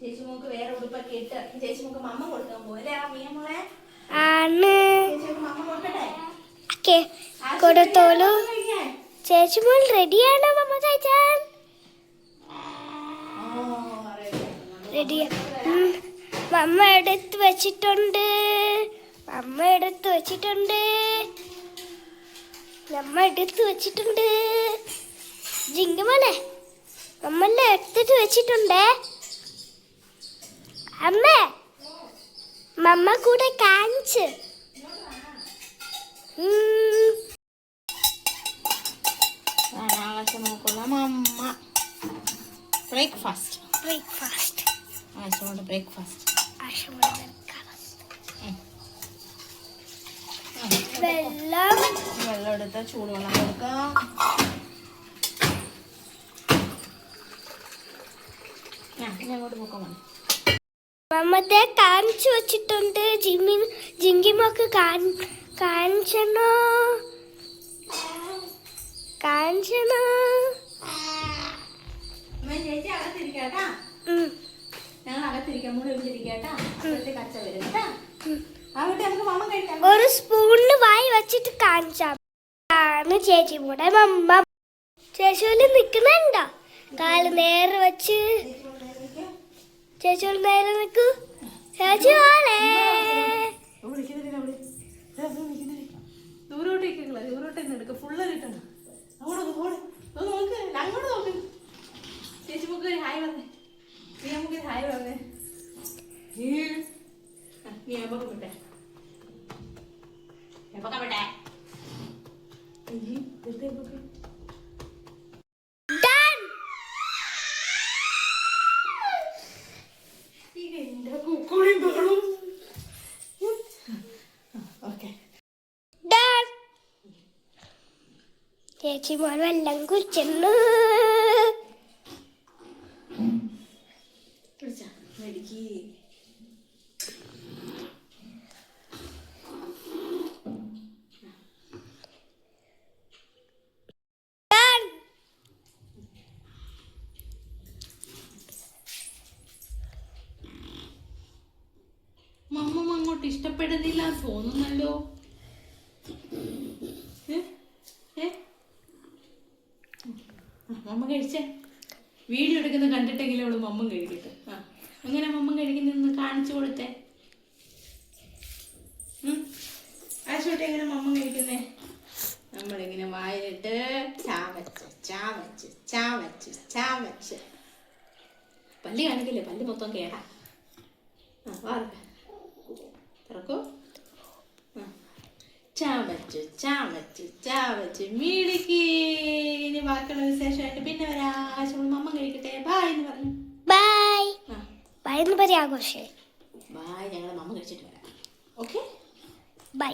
ചേച്ചി മോക്ക് വേറെ ഉടുപ്പൊക്കെ ഇട്ട് ചേച്ചി മോക്ക് മമ്മ കൊടുക്കാൻ പോലെ ആ മീയ മോളെ? ആണ്. ചേച്ചി മോക്ക് മമ്മ കൊടുക്കട്ടെ? ഓക്കെ. കൊടുത്തോളൂ. ചേച്ചി മോൾ റെഡിയാണോ മമ്മ കഴിച്ചാൽ മമ്മ എടുത്ത് വെച്ചിട്ടുണ്ട്. മമ്മ എടുത്ത് വെച്ചിട്ടുണ്ട്. നമ്മ എടുത്ത് വെച്ചിട്ടുണ്ട്. ജിങ്കമോനെ നമ്മളെ എടുത്തിട്ട് വെച്ചിട്ടുണ്ടേ? അമ്മേ. മമ്മ കൂടെ കാണിച്ച്. മമ്മ. ബ്രേക്ക്ഫാസ്റ്റ് ബ്രേക്ക്ഫാസ്റ്റ് ആകാശമുണ്ട് ബ്രേക്ക്ഫാസ്റ്റ് വെള്ളം. വെള്ളം എടുത്ത് ചൂടുവെള്ളം കൊടുക്കാം. ഞാൻ അങ്ങോട്ട് പോക്കാൻ മതി മമ്മത്തെ കാണിച്ചു വെച്ചിട്ടുണ്ട്. ജിമ്മി ജിങ്കിമൊക്കെ കാണിച്ചണോ കാണിച്ചണോ ചേച്ചി അകത്തിരിക്കാട്ടാ. ഞങ്ങൾ അകത്തിരിക്കാം. വിളിച്ചിരിക്കാട്ടാ വരും കേട്ടാ. ഒരു സ്പൂണിന് വായി വെച്ചിട്ട് കാണിച്ചാ ആണ് ചേച്ചി കൂടെ മമ്മ. ചേച്ചിയോൽ നിൽക്കുന്നുണ്ടോ കാൽ നേരെ വെച്ച്. ചേച്ചിയോട് നേരെ നിക്കൂ ചേച്ചി വാളേ ദൂരോട്ട് ഇരിക്കുള്ള ദൂരോട്ട് തന്നെ എടുക്ക. ഫുള്ള് കിട്ടണം അങ്ങോട്ട്. ഒന്ന് നോക്ക് അങ്ങോട്ട് നോക്ക് ചേച്ചി മുക്ക് ഒരു ഹായ് പറഞ്ഞേ നീ നമുക്ക് ഒരു ഹായ് പറഞ്ഞേ നീ എപ്പോ വിട്ടെ. എപ്പോ വിട്ടെ. Done. ചേച്ചി മോൻ വെള്ളം മേടിക്ക്. മമ്മ അങ്ങോട്ട് ഇഷ്ടപ്പെടുന്നില്ല തോന്നുന്നല്ലോ. മമ്മ കഴിച്ചേ. വീഡിയോ എടുക്കുന്ന കണ്ടിട്ടെങ്കിലും അവൾ മമ്മ കഴിക്കട്ടെ. ആ അങ്ങനെ മമ്മ കഴിക്കുന്നെന്ന് കാണിച്ചു കൊടുത്തേ. ആശുപത്രി എങ്ങനെ മമ്മ കഴിക്കുന്നേ? നമ്മളിങ്ങനെ വായിലിട്ട് ചാവച്ച് ചാവച്ച് ചാവച്ച് ചാവച്ച്. പല്ല് കാണിക്കില്ലേ? പല്ല് മൊത്തം കേടാ. ആ വാർക്ക തുറക്കൂ. ചാവച്ച് ചാവച്ച് ചാവച്ച്. മിടുക്കി. വിശേഷമായിട്ട് പിന്നെ ആശുപത്രി മമ്മ കഴിക്കട്ടെ. ബായ് എന്ന് പറഞ്ഞു. ബായ് ബൈ എന്ന് പറയാ ആഘോഷേ. ബായ് ഞങ്ങൾ മമ്മ കഴിച്ചിട്ട് വരാം. Okay bye